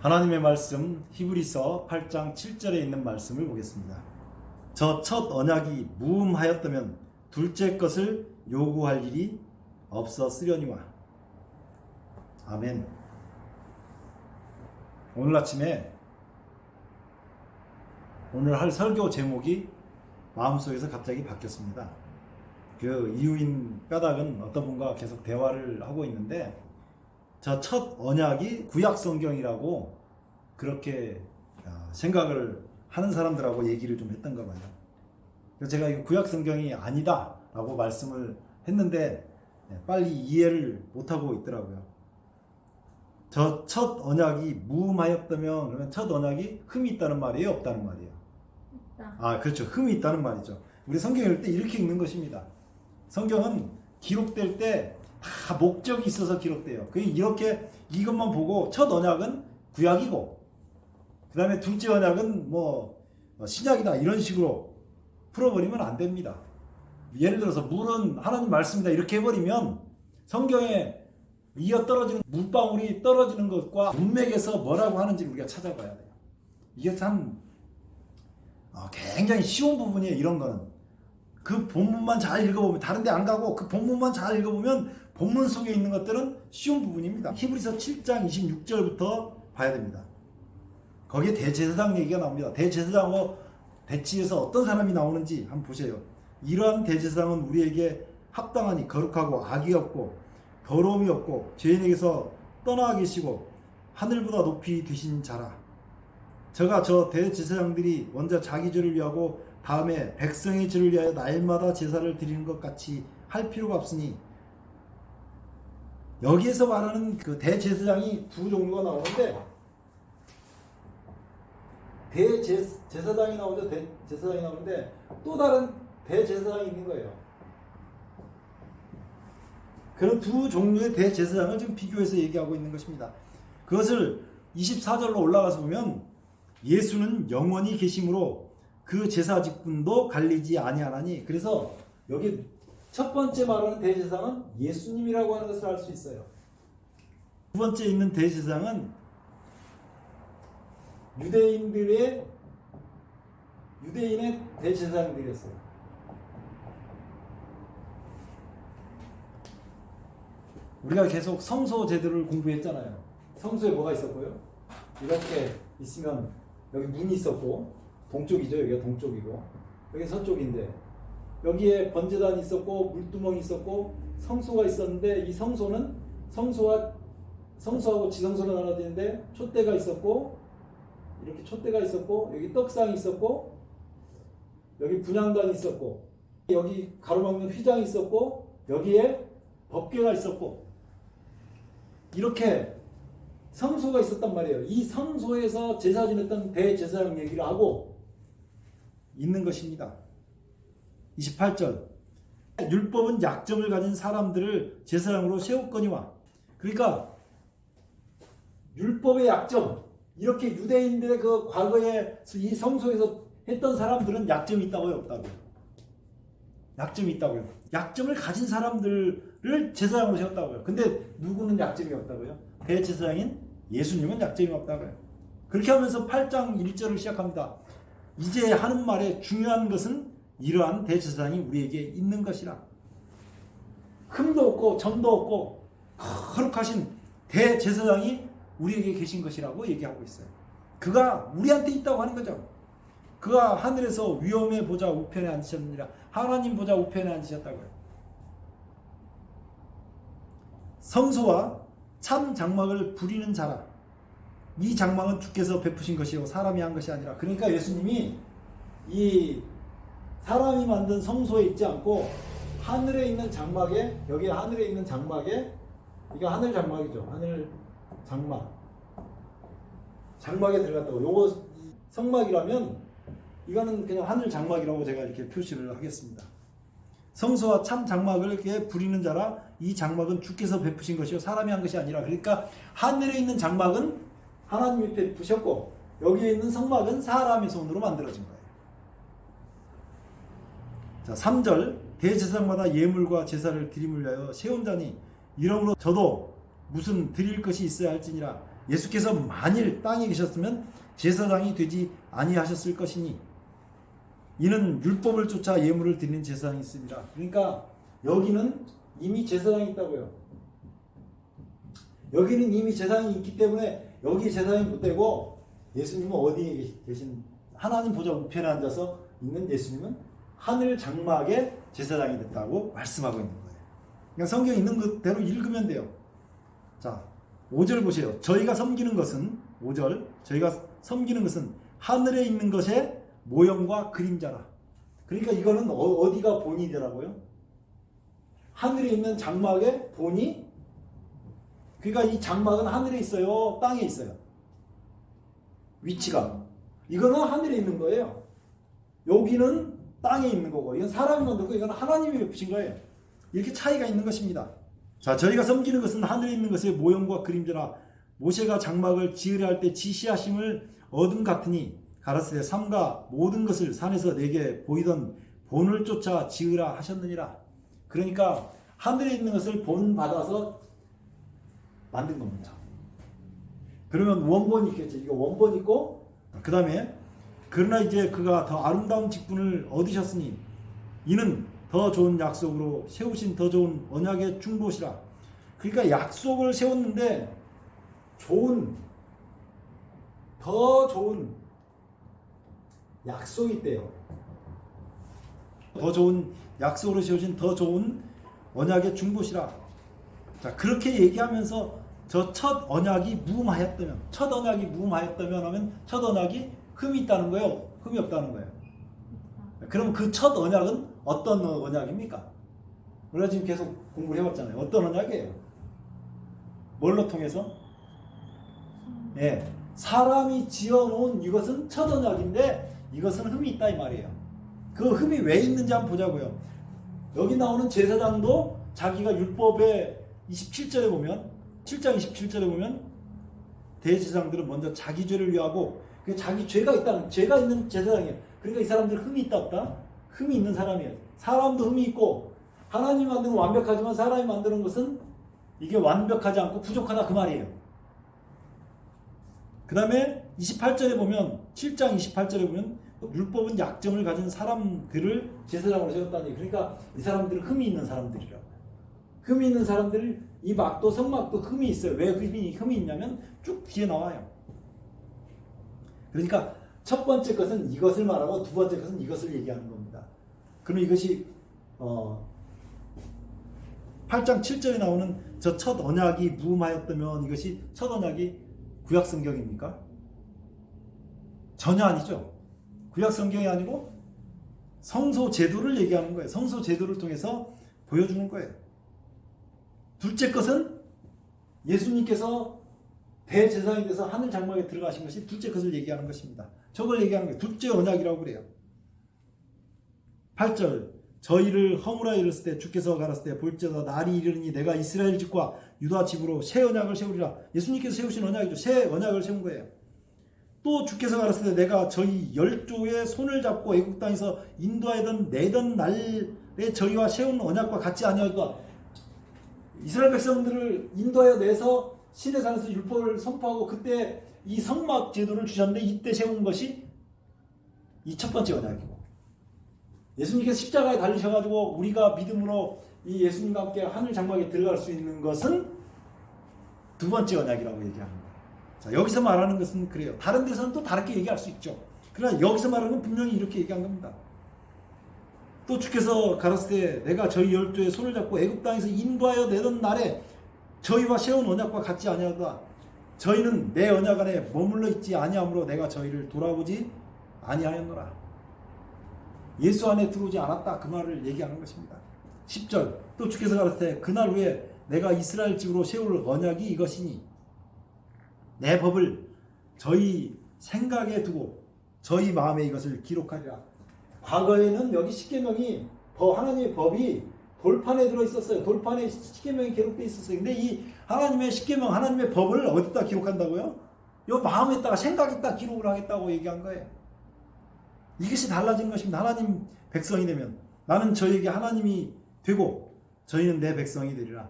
하나님의 말씀 히브리서 8장 7절에 있는 말씀을 보겠습니다. 저 첫 언약이 무음하였다면 둘째 것을 요구할 일이 없었으려니와. 아멘. 오늘 아침에 오늘 할 설교 제목이 마음속에서 갑자기 바뀌었습니다. 그 이유인 까닭은 어떤 분과 계속 대화를 하고 있는데 저첫 언약이 구약 성경이라고 그렇게 아, 생각을 하는 사람들하고 얘기를 좀 했던가 봐요. 그래서 제가 이거 구약 성경이 아니다라고 말씀을 했는데 예, 빨리 이해를 못하고 있더라고요. 저 첫 언약이 무음하였다면 그러면 첫 언약이 흠이 있다는 말이에요, 없다는 말이에요. 있다. 아, 그렇죠. 흠이 있다는 말이죠. 우리 성경 읽을 때 이렇게 읽는 것입니다. 성경은 기록될 때 다 목적이 있어서 기록돼요. 그 이렇게 이것만 보고 첫 언약은 구약이고, 그 다음에 둘째 언약은 뭐 신약이다 이런 식으로 풀어버리면 안 됩니다. 예를 들어서 물은 하나님 말씀이다 이렇게 해버리면 성경에 이어 떨어지는 물방울이 떨어지는 것과 문맥에서 뭐라고 하는지 우리가 찾아봐야 돼요. 이게 참 아, 굉장히 쉬운 부분이에요. 이런 거는 그 본문만 잘 읽어보면 다른 데 안 가고 그 본문만 잘 읽어보면 본문 속에 있는 것들은 쉬운 부분입니다. 히브리서 7장 26절부터 봐야 됩니다. 거기에 대제사장 얘기가 나옵니다. 대제사장하고 대치에서 어떤 사람이 나오는지 한번 보세요. 이러한 대제사장은 우리에게 합당하니 거룩하고 악이 없고 더러움이 없고 죄인에게서 떠나 계시고 하늘보다 높이 되신 자라. 저가 저 대제사장들이 먼저 자기 죄를 위하고 다음에 백성의 죄를 위하여 날마다 제사를 드리는 것 같이 할 필요가 없으니 여기에서 말하는 그 대제사장이 두 종류가 나오는데 대제사장이 나오죠 대제사장이 나오는데 또 다른 대제사장이 있는 거예요. 그런 두 종류의 대제사장을 지금 비교해서 얘기하고 있는 것입니다. 그것을 24절로 올라가서 보면 예수는 영원히 계심으로 그 제사 직분도 갈리지 아니하나니 그래서 여기 첫 번째 말하는 대제사장은 예수님이라고 하는 것을 알 수 있어요. 두 번째 있는 대제사장은 유대인들의 유대인의 대제사장들이었어요. 우리가 계속 성소 제도를 공부했잖아요. 성소에 뭐가 있었고요? 이렇게 있으면 여기 문이 있었고 동쪽이죠. 여기가 동쪽이고 여기 서쪽인데 여기에 번제단이 있었고 물두멍이 있었고 성소가 있었는데 이 성소는 성소와 성소하고 지성소로 나눠지는데 촛대가 있었고 이렇게 촛대가 있었고 여기 떡상이 있었고 여기 분향단이 있었고 여기 가로막는 휘장이 있었고 여기에 법궤가 있었고 이렇게 성소가 있었단 말이에요. 이 성소에서 제사 지냈던 대제사장 얘기를 하고 있는 것입니다. 28절. 율법은 약점을 가진 사람들을 제사장으로 세웠거니와. 그러니까 율법의 약점. 이렇게 유대인들의 그 과거에 이 성소에서 했던 사람들은 약점이 있다고요, 없다고요? 약점이 있다고요. 약점을 가진 사람들을 제사장으로 세웠다고요. 근데 누구는 약점이 없다고요? 대제사장인 예수님은 약점이 없다고요. 그렇게 하면서 8장 1절을 시작합니다. 이제 하는 말에 중요한 것은 이러한 대제사장이 우리에게 있는 것이라. 흠도 없고 점도 없고 거룩하신 대제사장이 우리에게 계신 것이라고 얘기하고 있어요. 그가 우리한테 있다고 하는 거죠. 그가 하늘에서 위엄의 보좌 우편에 앉으셨느니라. 하나님 보좌 우편에 앉으셨다고요. 성소와 참 장막을 부리는 자라. 이 장막은 주께서 베푸신 것이요 사람이 한 것이 아니라. 그러니까 예수님이 이 사람이 만든 성소에 있지 않고 하늘에 있는 장막에 여기 하늘에 있는 장막에 이게 하늘 장막이죠. 하늘 장막. 장막에 들어갔다고. 요거 성막이라면 이거는 그냥 하늘 장막이라고 제가 이렇게 표시를 하겠습니다. 성소와 참 장막을 이렇게 부리는 자라 이 장막은 주께서 베푸신 것이요 사람이 한 것이 아니라 그러니까 하늘에 있는 장막은 하나님이 베푸셨고 여기에 있는 성막은 사람의 손으로 만들어진 거예요. 자, 3절 대제사장마다 예물과 제사를 드림을 위하여 세운 자니 이러므로 저도 무슨 드릴 것이 있어야 할지니라 예수께서 만일 땅에 계셨으면 제사장이 되지 아니하셨을 것이니 이는 율법을 쫓아 예물을 드리는 제사장이 있습니다. 그러니까 여기는 이미 제사장이 있다고요. 여기는 이미 제사장이 있기 때문에 여기 제사장이 못 되고 예수님은 어디에 계신 하나님 보좌 우편에 앉아서 있는 예수님은 하늘 장막의 제사장이 됐다고 말씀하고 있는 거예요. 그냥 성경 있는 그대로 읽으면 돼요. 자, 5절 보세요. 저희가 섬기는 것은 5절 저희가 섬기는 것은 하늘에 있는 것의 모형과 그림자라. 그러니까 이거는 어, 디가 본이 되라고요? 하늘에 있는 장막의 본이 그러니까 이 장막은 하늘에 있어요, 땅에 있어요. 위치가 이거는 하늘에 있는 거예요. 여기는 땅에 있는 거고 이건 사람이 만들고 이건 하나님이 베푸신 거예요. 이렇게 차이가 있는 것입니다. 자, 저희가 섬기는 것은 하늘에 있는 것의 모형과 그림자라 모세가 장막을 지으려 할 때 지시하심을 얻은 같으니 가라스의 삼가 모든 것을 산에서 내게 보이던 본을 쫓아 지으라 하셨느니라. 그러니까 하늘에 있는 것을 본 받아서 만든 겁니다. 그러면 원본이 있겠죠. 이거 원본 있고 그 다음에 그러나 이제 그가 더 아름다운 직분을 얻으셨으니 이는 더 좋은 약속으로 세우신 더 좋은 언약의 중보시라. 그러니까 약속을 세웠는데 좋은 더 좋은 약속이 있대요. 더 좋은 약속으로 세우신 더 좋은 언약의 중보시라. 자 그렇게 얘기하면서 저 첫 언약이 무음하였다면 첫 언약이 무음하였다면 하면 첫 언약이 흠이 있다는 거예요. 흠이 없다는 거예요. 그럼 그 첫 언약은 어떤 언약입니까? 우리가 지금 계속 공부를 해왔잖아요. 어떤 언약이에요? 뭘로 통해서? 예, 사람이 지어놓은 이것은 첫 언약인데 이것은 흠이 있다 이 말이에요. 그 흠이 왜 있는지 한번 보자고요. 여기 나오는 제사장도 자기가 율법의 27절에 보면 7장 27절에 보면 대제사장들은 먼저 자기 죄를 위하고 그 자기 죄가 있다는 죄가 있는 제사장이에요. 그러니까 이 사람들 흠이 있다 없다? 흠이 있는 사람이에요. 사람도 흠이 있고 하나님 만드는 건 완벽하지만 사람이 만드는 것은 이게 완벽하지 않고 부족하다 그 말이에요. 그 다음에 28절에 보면 7장 28절에 보면 율법은 약점을 가진 사람들을 제사장으로 세웠다니 그러니까 이 사람들은 흠이 있는 사람들이라고 흠이 있는 사람들 이 막도 성막도 흠이 있어요. 왜 흠이 흠이 있냐면 쭉 뒤에 나와요. 그러니까 첫 번째 것은 이것을 말하고 두 번째 것은 이것을 얘기하는 겁니다. 그럼 이것이 어 8장 7절에 나오는 저 첫 언약이 무음하였다면 이것이 첫 언약이 구약 성경입니까? 전혀 아니죠. 구약 성경이 아니고 성소 제도를 얘기하는 거예요. 성소 제도를 통해서 보여주는 거예요. 둘째 것은 예수님께서 대제사장이 돼서 하늘 장막에 들어가신 것이 둘째 것을 얘기하는 것입니다. 저걸 얘기하는 거예요. 둘째 언약이라고 그래요. 8절 저희를 허물하 이르을 때 주께서 가랐을 때 볼지어다 날이 이르니 내가 이스라엘 집과 유다 집으로 새 언약을 세우리라. 예수님께서 세우신 언약이죠. 새 언약을 세운 거예요. 또 주께서 가랐을 때 내가 저희 열조의 손을 잡고 애국 땅에서 인도하던 내던 날에 저희와 세운 언약과 같지 아니하다. 이스라엘 백성들을 인도하여 내서 신의 산에서 율법을 선포하고 그때 이 성막 제도를 주셨는데 이때 세운 것이 이 첫 번째 언약이고 예수님께서 십자가에 달리셔가지고 우리가 믿음으로 이 예수님과 함께 하늘 장막에 들어갈 수 있는 것은 두 번째 언약이라고 거예요. 자 여기서 말하는 것은 그래요. 다른 데서는 또 다르게 얘기할 수 있죠. 그러나 여기서 말하는 건 분명히 이렇게 얘기한 겁니다. 또 주께서 가라사대 내가 저희 열조의 손을 잡고 애굽 땅에서 인도하여 내던 날에 저희와 세운 언약과 같지 아니하다. 저희는 내 언약 안에 머물러 있지 아니하므로 내가 저희를 돌아보지 아니하였노라. 예수 안에 들어오지 않았다 그 말을 얘기하는 것입니다. 10절 또 주께서 가라사대 그날 후에 내가 이스라엘 집으로 세울 언약이 이것이니 내 법을 저희 생각에 두고 저희 마음에 이것을 기록하리라. 과거에는 여기 십계명이 하나님의 법이 돌판에 들어 있었어요. 돌판에 십계명이 기록되어 있었어요. 근데 이 하나님의 십계명, 하나님의 법을 어디다 기록한다고요? 요 마음에다가 생각에다 기록을 하겠다고 얘기한 거예요. 이것이 달라진 것입니다. 하나님 백성이 되면 나는 저에게 하나님이 되고 저희는 내 백성이 되리라.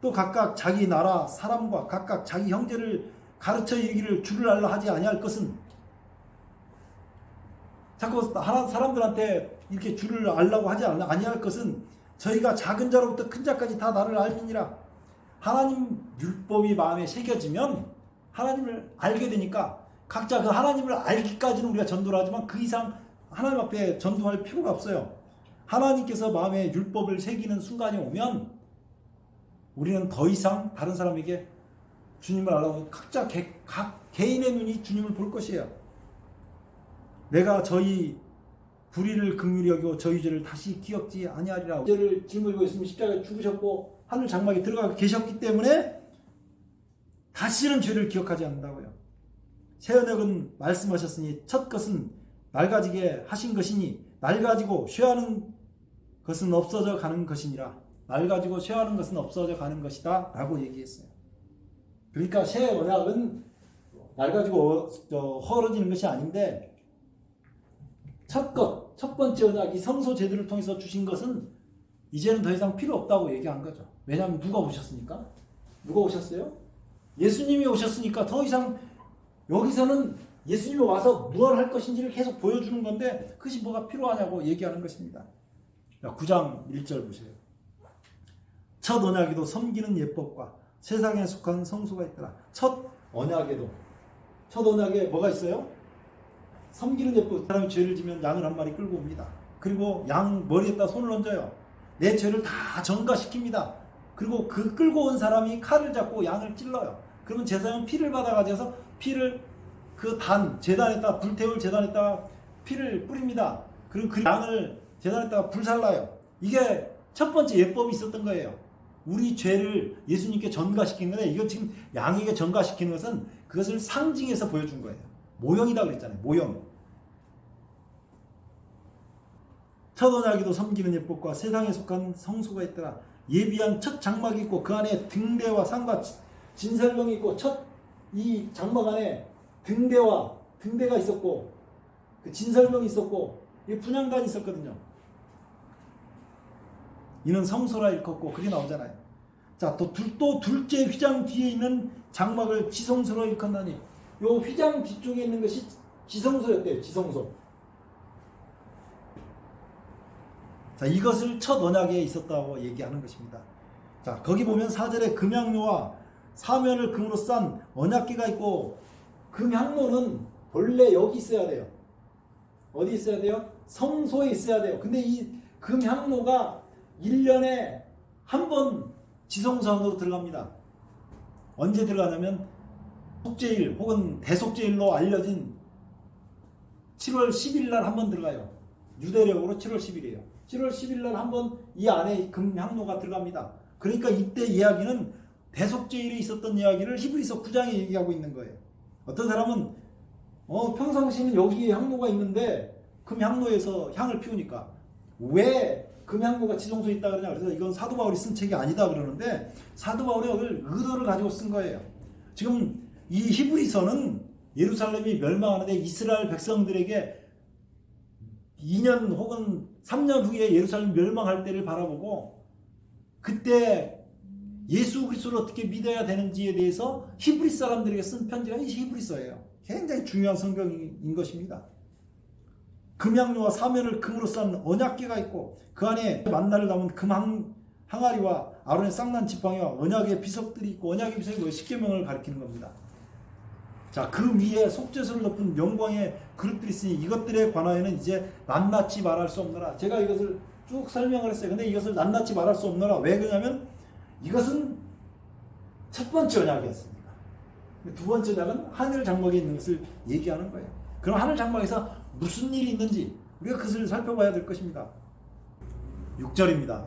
또 각각 자기 나라 사람과 각각 자기 형제를 가르쳐 이르기를 주를 알라 하지 아니할 것은 자꾸 사람들한테 이렇게 주를 알라고 하지 않- 아니할 것은 저희가 작은 자로부터 큰 자까지 다 나를 알미니라 하나님 율법이 마음에 새겨지면 하나님을 알게 되니까 각자 그 하나님을 알기까지는 우리가 전도를 하지만 그 이상 하나님 앞에 전도할 필요가 없어요. 하나님께서 마음에 율법을 새기는 순간이 오면 우리는 더 이상 다른 사람에게 주님을 알아보고 각자 개, 각 개인의 눈이 주님을 볼 것이에요. 내가 저희 불의를 긍휼히 여기고 저희 죄를 다시 기억지 아니하리라. 죄를 짊어지고 있으면 십자가에 죽으셨고 하늘 장막에 들어가 계셨기 때문에 다시는 죄를 기억하지 않는다고요. 새 언약은 말씀하셨으니 첫 것은 낡아지게 하신 것이니 낡아지고 쇠하는 것은 없어져 가는 것이니라. 낡아지고 쇠하는 것은 없어져 가는 것이다 라고 얘기했어요. 그러니까 새 언약은 낡아지고 헐어지는 것이 아닌데 첫 것, 첫 번째 언약 이 성소 제도를 통해서 주신 것은 이제는 더 이상 필요 없다고 얘기한 거죠. 왜냐하면 누가 오셨으니까? 누가 오셨어요? 예수님이 오셨으니까 더 이상 여기서는 예수님이 와서 무엇 할 것인지를 계속 보여주는 건데 그것이 뭐가 필요하냐고 얘기하는 것입니다. 자, 9장 1절 보세요. 첫 언약에도 섬기는 예법과 세상에 속한 성수가 있더라. 첫 언약에도 첫 언약에 뭐가 있어요? 섬기는 예법. 사람이 죄를 지면 양을 한 마리 끌고 옵니다. 그리고 양 머리에다 손을 얹어요. 내 죄를 다 전가시킵니다. 그리고 그 끌고 온 사람이 칼을 잡고 양을 찔러요. 그러면 제사장은 피를 받아가져서 피를 그 단, 재단에다 불태울 재단에다가 피를 뿌립니다. 그리고 그 양을 재단에다가 불살라요. 이게 첫 번째 예법이 있었던 거예요. 우리 죄를 예수님께 전가시키는 건데 이거 지금 양에게 전가시키는 것은 그것을 상징해서 보여준 거예요. 모형이다 그랬잖아요. 모형. 첫 언약에도 섬기는 예법과 세상에 속한 성수가 있더라. 예비한 첫 장막이 있고 그 안에 등대와 상과 진설병이 있고 첫 이 장막 안에 등대와 등대가 있었고 그 진설병이 있었고 이 분양단이 있었거든요. 이는 성소라 일컫고 그게 나오잖아요. 자, 또, 둘, 또 둘째 휘장 뒤에 있는 장막을 지성소로 일컫나니 요 휘장 뒤쪽에 있는 것이 지성소였대요. 지성소. 자, 이것을 첫 언약에 있었다고 얘기하는 것입니다. 자, 거기 보면 사절에 금향로와 사면을 금으로 싼 언약기가 있고 금향로는 본래 여기 있어야 돼요. 어디 있어야 돼요? 성소에 있어야 돼요. 근데 이 금향로가 1년에 한 번 지성소 안으로 들어갑니다. 언제 들어가냐면 속죄일 혹은 대속죄일로 알려진 7월 10일 날 한 번 들어가요. 유대력으로 7월 10일이에요. 7월 10일 날 한 번 이 안에 금향로가 들어갑니다. 그러니까 이때 이야기는 대속죄일에 있었던 이야기를 히브리서 9장에 얘기하고 있는 거예요. 어떤 사람은 어, 평상시는 여기에 향로가 있는데 금향로에서 향을 피우니까 왜 금향로가 지성소에 있다 그러냐 그래서 이건 사도 바울이 쓴 책이 아니다 그러는데 사도 바울이 여기를 의도를 가지고 쓴 거예요. 지금 이 히브리서는 예루살렘이 멸망하는데 이스라엘 백성들에게 2년 혹은 3년 후에 예루살렘 멸망할 때를 바라보고 그때 예수 그리스도를 어떻게 믿어야 되는지에 대해서 히브리 사람들에게 쓴 편지가 이 히브리서예요. 굉장히 중요한 성경인 것입니다. 금양료와 사면을 금으로 싼 언약계가 있고 그 안에 만나를 담은 금 항, 항아리와 아론의 쌍난 지팡이와 언약의 비석들이 있고 언약의 비석이 뭐 십계명을 가리키는 겁니다. 자, 그 위에 속죄소를 덮은 영광의 그릇들이 있으니 이것들에 관하여는 이제 낱낱이 말할 수 없노라. 제가 이것을 쭉 설명을 했어요. 근데 이것을 낱낱이 말할 수 없노라. 왜 그러냐면 이것은 첫 번째 언약이었습니다. 두 번째 언약은 하늘 장막에 있는 것을 얘기하는 거예요. 그럼 하늘 장막에서 무슨 일이 있는지 우리가 그것을 살펴봐야 될 것입니다. 6절입니다.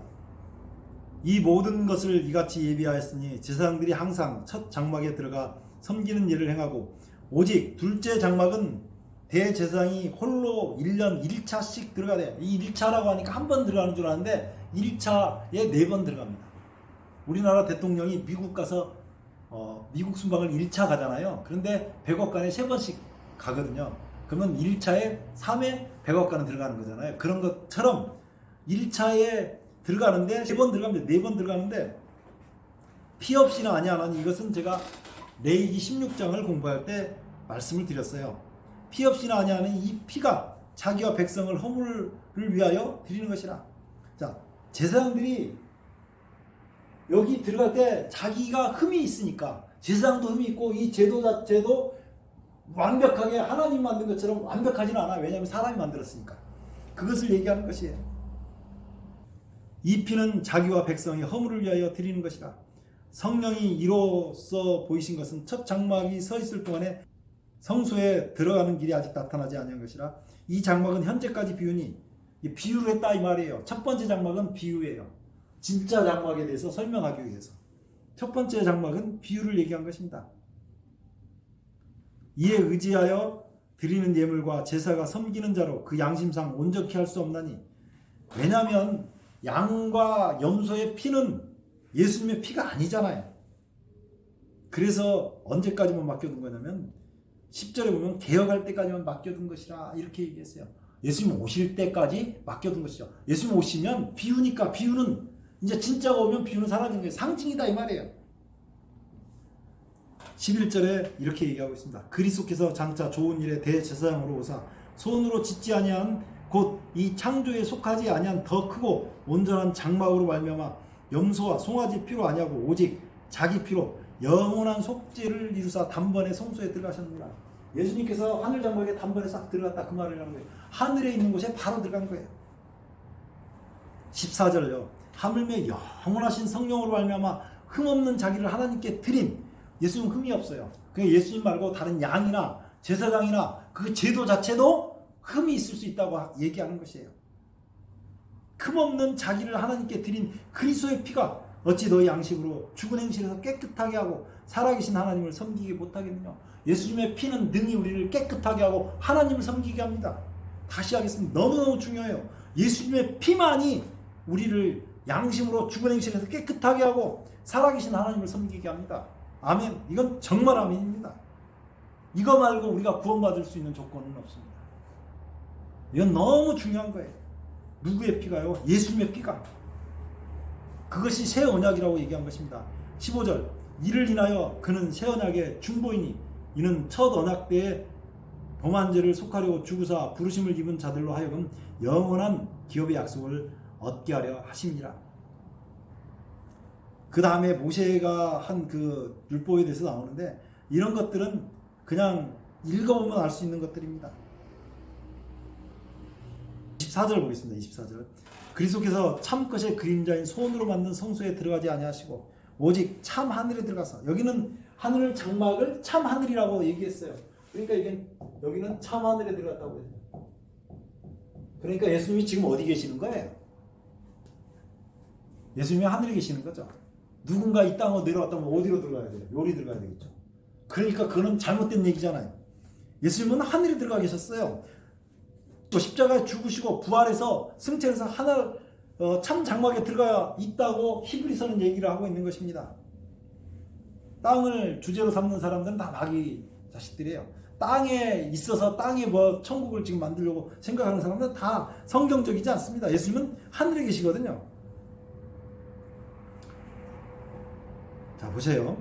이 모든 것을 이같이 예비하였으니 제사장들이 항상 첫 장막에 들어가 섬기는 일을 행하고 오직 둘째 장막은 대제사장이 홀로 1년 1차씩 들어가야 돼요. 이 1차라고 하니까 한 번 들어가는 줄 아는데 1차에 네 번 들어갑니다. 우리나라 대통령이 미국 가서 어, 미국 순방을 1차 가잖아요. 그런데 100억간에 세 번씩 가거든요. 그러면 1차에 3회 100억간은 들어가는 거잖아요. 그런 것처럼 1차에 들어가는데 세번 들어갑니다. 네번 들어가는데 피 없이는 아니 하나니 이것은 제가 레이기 16장을 공부할 때 말씀을 드렸어요. 피 없이나 아니하는 이 피가 자기와 백성을 허물을 위하여 드리는 것이라. 자, 제사장들이 여기 들어갈 때 자기가 흠이 있으니까 제사장도 흠이 있고 이 제도 자체도 완벽하게 하나님 만든 것처럼 완벽하지는 않아요. 왜냐하면 사람이 만들었으니까. 그것을 얘기하는 것이에요. 이 피는 자기와 백성의 허물을 위하여 드리는 것이라. 성령이 이로써 보이신 것은 첫 장막이 서 있을 동안에 성소에 들어가는 길이 아직 나타나지 아니한 것이라. 이 장막은 현재까지 비유니 이 비유를 했다 이 말이에요. 첫 번째 장막은 비유예요. 진짜 장막에 대해서 설명하기 위해서. 첫 번째 장막은 비유를 얘기한 것입니다. 이에 의지하여 드리는 예물과 제사가 섬기는 자로 그 양심상 온전히 할수 없나니 왜냐하면 양과 염소의 피는 예수님의 피가 아니잖아요. 그래서 언제까지만 맡겨둔 거냐면 10절에 보면 개혁할 때까지만 맡겨둔 것이라 이렇게 얘기했어요. 예수님 오실 때까지 맡겨둔 것이죠. 예수님 오시면 비유니까 비유는 이제 진짜가 오면 비유는 사라진 거예요. 상징이다 이 말이에요. 11절에 이렇게 얘기하고 있습니다. 그리스도께서 장차 좋은 일에 대제사장으로 오사 손으로 짓지 아니한 곧 이 창조에 속하지 아니한 더 크고 온전한 장막으로 말미암아 염소와 송아지 피로 아니하고 오직 자기 피로 영원한 속죄를 이루사 단번에 성소에 들어가셨느라 예수님께서 하늘 장막에 단번에 싹 들어갔다 그 말을 하는 거예요. 하늘에 있는 곳에 바로 들어간 거예요. 14절요. 하물며 영원하신 성령으로 말미암아 흠없는 자기를 하나님께 드린 예수님 흠이 없어요. 그 예수님 말고 다른 양이나 제사장이나 그 제도 자체도 흠이 있을 수 있다고 얘기하는 것이에요. 흠 없는 자기를 하나님께 드린 그리스도의 피가 어찌 너희 양식으로 죽은 행실에서 깨끗하게 하고 살아계신 하나님을 섬기게 못하겠느냐. 예수님의 피는 능히 우리를 깨끗하게 하고 하나님을 섬기게 합니다. 다시 하겠습니다. 너무너무 중요해요. 예수님의 피만이 우리를 양심으로 죽은 행실에서 깨끗하게 하고 살아계신 하나님을 섬기게 합니다. 아멘. 이건 정말 아멘입니다. 이거 말고 우리가 구원받을 수 있는 조건은 없습니다. 이건 너무 중요한 거예요. 누구의 피가요? 예수님의 피가. 그것이 새 언약이라고 얘기한 것입니다. 15절. 이를 인하여 그는 새 언약의 중보이니 이는 첫 언약 때에 범한 죄를 속하려 주구사 부르심을 입은 자들로 하여금 영원한 기업의 약속을 얻게 하려 하심이라. 그 다음에 모세가 한 그 율법에 대해서 나오는데 이런 것들은 그냥 읽어보면 알 수 있는 것들입니다. 24절 보겠습니다. 24절. 그리스도께서 참 것의 그림자인 손으로 만든 성소에 들어가지 아니하시고 오직 참 하늘에 들어가서 여기는 하늘 장막을 참 하늘이라고 얘기했어요. 그러니까 이게 여기는 참 하늘에 들어갔다고 해요. 그러니까 예수님이 지금 어디 계시는 거예요? 예수님이 하늘에 계시는 거죠. 누군가 이 땅으로 내려왔다면 어디로 들어가야 돼요? 요리 들어가야 되겠죠. 그러니까 그는 잘못된 얘기잖아요. 예수님은 하늘에 들어가 계셨어요. 또 십자가에 죽으시고 부활해서 승천해서 하늘 어, 참 장막에 들어가 있다고 히브리서는 얘기를 하고 있는 것입니다. 땅을 주제로 삼는 사람들은 다 마귀 자식들이에요. 땅에 있어서 땅에 뭐 천국을 지금 만들려고 생각하는 사람들은 다 성경적이지 않습니다. 예수님은 하늘에 계시거든요. 자, 보세요.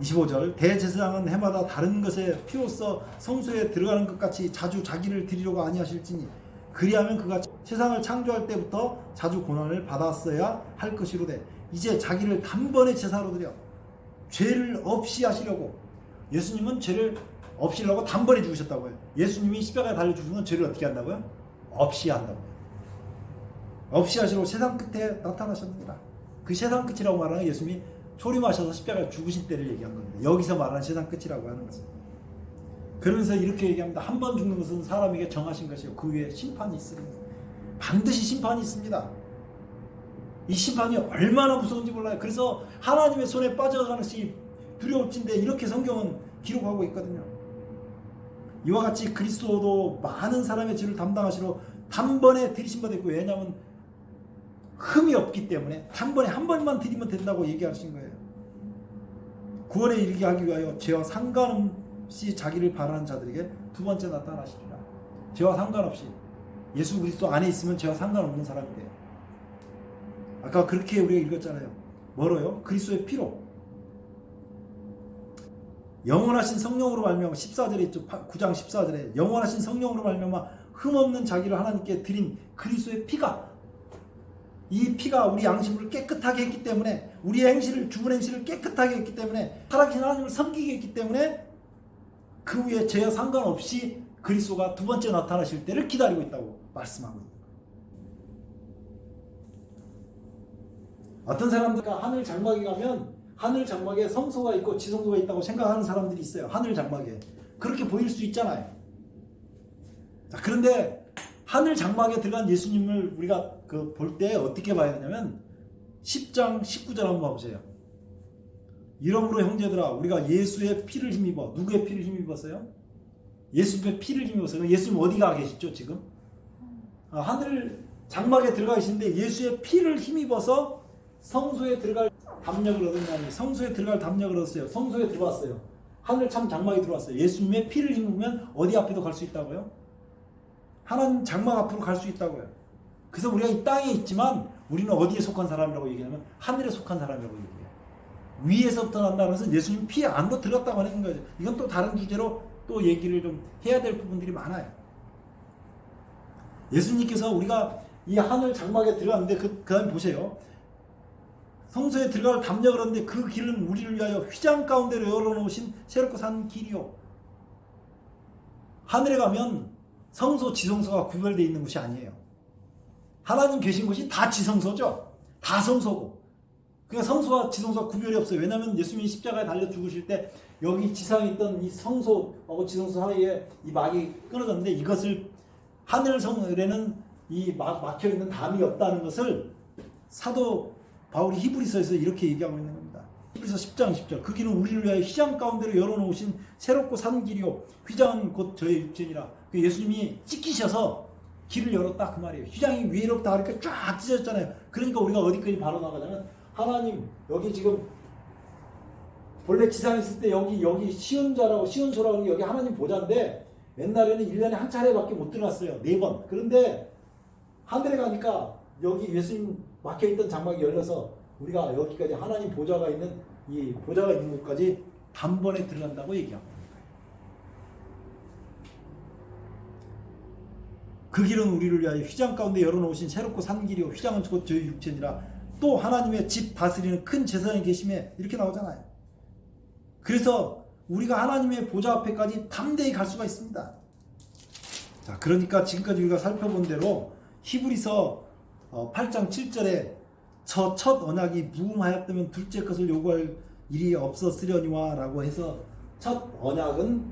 25절 대제사장은 해마다 다른 것에 피로써 성소에 들어가는 것 같이 자주 자기를 드리려고 아니하실지니 그리하면 그가 세상을 창조할 때부터 자주 고난을 받았어야 할 것이로되 이제 자기를 단번에 제사로 드려 죄를 없이 하시려고 예수님은 죄를 없이 하려고 단번에 죽으셨다고요. 예수님이 십자가에 달려 죽은 건 죄를 어떻게 한다고요? 없이 한다고요. 없이 하시려고 세상 끝에 나타나셨습니다. 그 세상 끝이라고 말하는 예수님이 초림하셔서 십자가에 죽으신 때를 얘기한 겁니다. 여기서 말하는 세상 끝이라고 하는 것은. 그러면서 이렇게 얘기합니다. 한 번 죽는 것은 사람에게 정하신 것이요. 그 위에 심판이 있으니. 반드시 심판이 있습니다. 이 심판이 얼마나 무서운지 몰라요. 그래서 하나님의 손에 빠져가는 것이 두려울진데 이렇게 성경은 기록하고 있거든요. 이와 같이 그리스도도 많은 사람의 죄를 담당하시러 단번에 들이신 바 됐고 왜냐하면 흠이 없기 때문에 단번에 한 번만 드리면 된다고 얘기하신 거예요. 구원에 이르게 하기 위하여 죄와 상관없이 자기를 바라는 자들에게 두 번째 나타나시리라. 죄와 상관없이 예수 그리스도 안에 있으면 죄와 상관없는 사람이 돼요. 아까 그렇게 우리가 읽었잖아요. 뭐로요? 그리스도의 피로. 영원하신 성령으로 말미암아 14절에 있죠. 9장 14절에 영원하신 성령으로 말미암아 흠없는 자기를 하나님께 드린 그리스도의 피가 이 피가 우리 양심을 깨끗하게 했기 때문에 우리의 행실을 죽은 행실을 깨끗하게 했기 때문에 살아계신 하나님을 섬기게 했기 때문에 그 후에 죄와 상관없이 그리스도가 두 번째 나타나실 때를 기다리고 있다고 말씀하고 있는 거예요. 어떤 사람들과 하늘 장막에 가면 하늘 장막에 성소가 있고 지성소가 있다고 생각하는 사람들이 있어요. 하늘 장막에 그렇게 보일 수 있잖아요. 자, 그런데 하늘 장막에 들어간 예수님을 우리가 그 볼 때 어떻게 봐야 되냐면 10장 19절 한번 봐보세요. 이러므로 형제들아 우리가 예수의 피를 힘입어 누구의 피를 힘입었어요? 예수님의 피를 힘입었어요. 예수님 어디가 계시죠 지금? 아, 하늘 장막에 들어가 계신데 예수의 피를 힘입어서 성소에 들어갈 담력을 얻었냐니 성소에 들어갈 담력을 얻었어요. 성소에 들어왔어요. 하늘 참 장막에 들어왔어요. 예수님의 피를 힘입으면 어디 앞에도 갈 수 있다고요? 하나님 장막 앞으로 갈 수 있다고요. 그래서 우리가 이 땅에 있지만 우리는 어디에 속한 사람이라고 얘기하면 하늘에 속한 사람이라고 얘기해요. 위에서부터 난다 그래서 예수님 피 안으로 들어갔다고 하는 거죠. 이건 또 다른 주제로 또 얘기를 좀 해야 될 부분들이 많아요. 예수님께서 우리가 이 하늘 장막에 들어갔는데 그, 그 다음에 보세요. 성소에 들어갈 담력을 얻는데 그 길은 우리를 위하여 휘장 가운데로 열어놓으신 새롭고 산 길이요. 하늘에 가면 성소, 지성소가 구별되어 있는 곳이 아니에요. 하나님 계신 곳이 다 지성소죠. 다 성소고. 그러니까 성소와 지성소가 구별이 없어요. 왜냐하면 예수님이 십자가에 달려 죽으실 때 여기 지상에 있던 이 성소하고 지성소 사이에 이 막이 끊어졌는데 이것을 하늘 성에는 이 막, 막혀 있는 담이 없다는 것을 사도 바울이 히브리서에서 이렇게 얘기하고 있는 겁니다. 히브리서 10장 10절 그 길은 우리를 위하여 휘장 가운데로 열어놓으신 새롭고 산 길이요 휘장은 곧 저의 육체니라 그 예수님이 찍히셔서 길을 열었다 그 말이에요. 휘장이 위로부터 이렇게 쫙 찢어졌잖아요. 그러니까 우리가 어디까지 바로 나가냐면 하나님 여기 지금 본래 지상에 있을 때 여기 여기 시온자라고 시온소라고 여기 하나님 보좌인데 옛날에는 1년에 한 차례밖에 못 들어갔어요. 네 번. 그런데 하늘에 가니까 여기 예수님 막혀 있던 장막이 열려서 우리가 여기까지 하나님 보좌가 있는 이 보좌가 있는 곳까지 단번에 들어간다고 얘기합니다. 그 길은 우리를 위하여 휘장 가운데 열어놓으신 새롭고 산 길이요 휘장은 곧 저희 육체니라 또 하나님의 집 다스리는 큰 재산이 계심에 이렇게 나오잖아요. 그래서 우리가 하나님의 보좌 앞에까지 담대히 갈 수가 있습니다. 자, 그러니까 지금까지 우리가 살펴본 대로 히브리서 8장 7절에 저 첫 언약이 무음하였다면 둘째 것을 요구할 일이 없었으려니와라고 해서 첫 언약은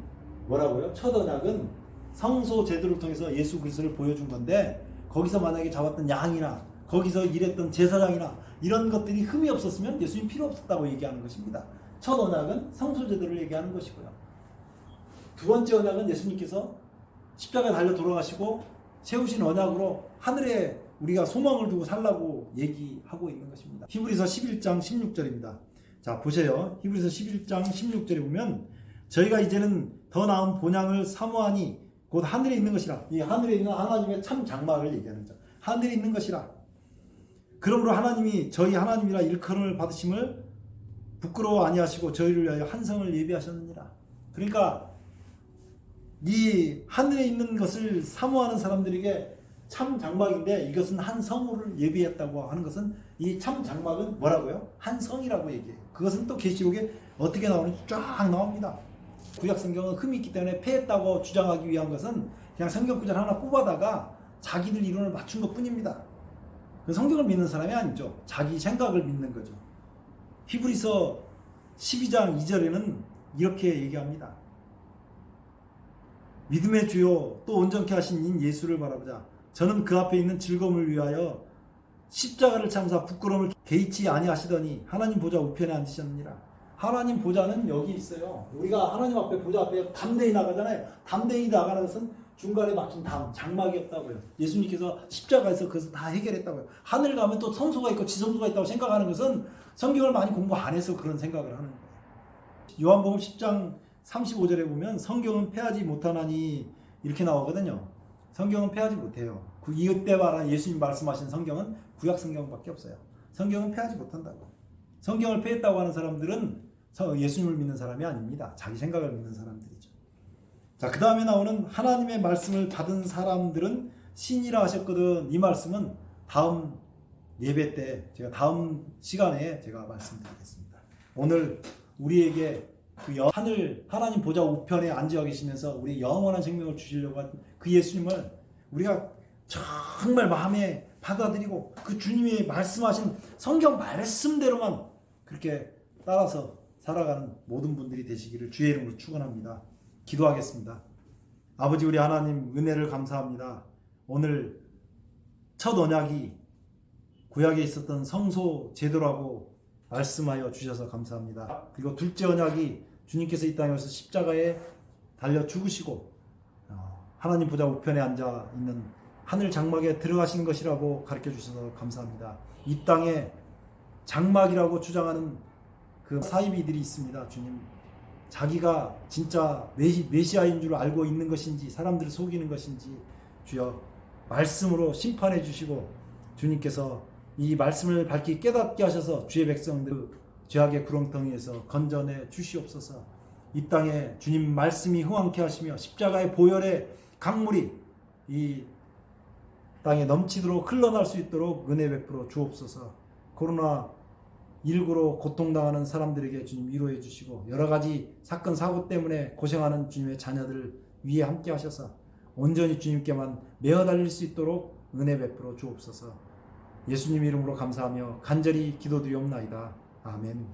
뭐라고요? 첫 언약은 성소 제도를 통해서 예수 그리스도를 보여준 건데 거기서 만약에 잡았던 양이나 거기서 일했던 제사장이나 이런 것들이 흠이 없었으면 예수님 필요 없었다고 얘기하는 것입니다. 첫 언약은 성소 제도를 얘기하는 것이고요. 두 번째 언약은 예수님께서 십자가에 달려 돌아가시고 세우신 언약으로 하늘에 우리가 소망을 두고 살라고 얘기하고 있는 것입니다. 히브리서 11장 16절입니다. 자, 보세요. 히브리서 11장 16절에 보면 저희가 이제는 더 나은 본향을 사모하니 곧 하늘에 있는 것이라. 이 하늘에 있는 하나님의 참 장막을 얘기하는 자. 하늘에 있는 것이라. 그러므로 하나님이 저희 하나님이라 일컬음을 받으심을 부끄러워 아니하시고 저희를 위하여 한성을 예비하셨느니라. 그러니까 이 하늘에 있는 것을 사모하는 사람들에게 참 장막인데 이것은 한 성을 예비했다고 하는 것은 이 참 장막은 뭐라고요? 한 성이라고 얘기해요. 그것은 또 계시록에 어떻게 나오는지 쫙 나옵니다. 구약 성경은 흠이 있기 때문에 폐했다고 주장하기 위한 것은 그냥 성경 구절 하나 뽑아다가 자기들 이론을 맞춘 것 뿐입니다. 그 성경을 믿는 사람이 아니죠. 자기 생각을 믿는 거죠. 히브리서 12장 2절에는 이렇게 얘기합니다. 믿음의 주요 또 온전케 하신 인 예수를 바라보자. 저는 그 앞에 있는 즐거움을 위하여 십자가를 참사 부끄러움을 개의치 아니하시더니 하나님 보좌 우편에 앉으셨느니라. 하나님 보좌는 여기 있어요. 우리가 하나님 앞에 보좌 앞에 담대히 나가잖아요. 담대히 나가는 것은 중간에 막힌 담, 장막이 없다고요. 예수님께서 십자가에서 그것을 다 해결했다고요. 하늘 가면 또 성소가 있고 지성소가 있다고 생각하는 것은 성경을 많이 공부 안 해서 그런 생각을 하는 거예요. 요한복음 10장 35절에 보면 성경은 패하지 못하나니 이렇게 나오거든요. 성경은 패하지 못해요. 그 이때 말한 예수님 말씀하신 성경은 구약 성경밖에 없어요. 성경은 패하지 못한다고. 성경을 패했다고 하는 사람들은 서- 예수님을 믿는 사람이 아닙니다. 자기 생각을 믿는 사람들이죠. 자, 그 다음에 나오는 하나님의 말씀을 받은 사람들은 신이라 하셨거든. 이 말씀은 다음 예배 때 제가 다음 시간에 제가 말씀드리겠습니다. 오늘 우리에게 그 여- 하늘 하나님 보좌 우편에 앉아 계시면서 우리 영원한 생명을 주시려고 한 그 예수님을 우리가 정말 마음에 받아들이고 그 주님이 말씀하신 성경 말씀대로만 그렇게 따라서 살아가는 모든 분들이 되시기를 주의 이름으로 축원합니다. 기도하겠습니다. 아버지 우리 하나님 은혜를 감사합니다. 오늘 첫 언약이 구약에 있었던 성소 제도라고 말씀하여 주셔서 감사합니다. 그리고 둘째 언약이 주님께서 이 땅에 오셔서 십자가에 달려 죽으시고 어, 하나님 보좌 우편에 앉아 있는 하늘 장막에 들어가신 것이라고 가르쳐 주셔서 감사합니다. 이 땅에 장막이라고 주장하는 그 사이비들이 있습니다. 주님 자기가 진짜 메시, 메시아인 줄 알고 있는 것인지 사람들을 속이는 것인지 주여 말씀으로 심판해 주시고 주님께서 이 말씀을 밝히 깨닫게 하셔서 주의 백성들 그 죄악의 구렁텅이에서 건져내 주시옵소서 이 땅에 주님 말씀이 흥왕케 하시며 십자가의 보혈의 강물이 이 땅에 넘치도록 흘러날 수 있도록 은혜 베풀어 주옵소서 코로나 19로 고통당하는 사람들에게 주님 위로해 주시고 여러 가지 사건 사고 때문에 고생하는 주님의 자녀들 위에 함께 하셔서 온전히 주님께만 매어 달릴 수 있도록 은혜 베풀어 주옵소서. 예수님 이름으로 감사하며 간절히 기도드리옵나이다. 아멘.